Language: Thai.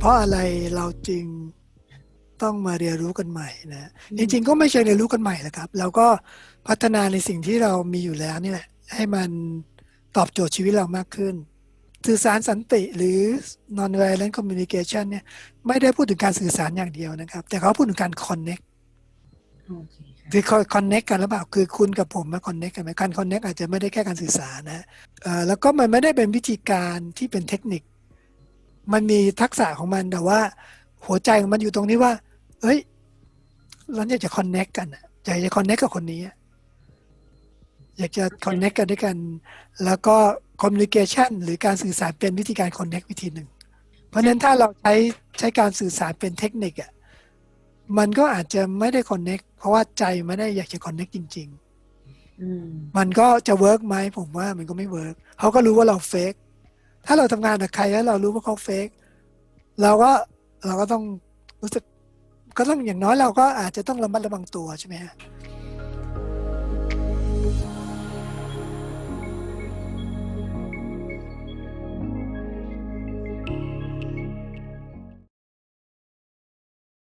เพราะอะไรเราจึงต้องมาเรียนรู้กันใหม่นะจริงๆก็ไม่ใช่เรียนรู้กันใหม่แหละครับ เราก็พัฒนาในสิ่งที่เรามีอยู่แล้วนี่แหละ ให้มันตอบโจทย์ชีวิตเรามากขึ้น สื่อสารสันติหรือ non violent communication เนี่ย ไม่ได้พูดถึงการสื่อสารอย่างเดียวนะครับ แต่เขาพูดถึงการ connect โอเคค่ะคือ connect กันหรือเปล่าคือคุณกับผมมา connect กันไหมการ connect อาจจะไม่ได้แค่การสื่อสารนะเอ่อแล้วก็มันไม่ได้เป็นวิธีการที่เป็นเทคนิค มันมีทักษะของมันแต่ว่า หัวใจของมันอยู่ตรงที่ว่า เอ้ยเราอยากจะ connect กันอะอยากจะ connect กับคนนี้อะอยากจะ connect กันด้วยกัน แล้วก็ communication หรือการสื่อสารเป็นวิธีการ connect วิธีหนึ่ง เพราะฉะนั้นถ้าเราใช้ใช้การสื่อสารเป็นเทคนิคอะมันก็อาจจะไม่ได้ connect เพราะว่าใจไม่ได้อยากจะ connect จริงๆอืมมันก็จะเวิร์กไหมผมว่ามันก็ไม่เวิร์กเขาก็รู้ว่าเราเฟก ถ้าเราทำงานกับใครแล้วเรารู้ว่าเขาเฟกเราก็เราก็ต้องรู้สึกก็ต้องอย่างน้อยเราก็อาจจะต้องระมัดระวังตัวใช่ไหมฮะ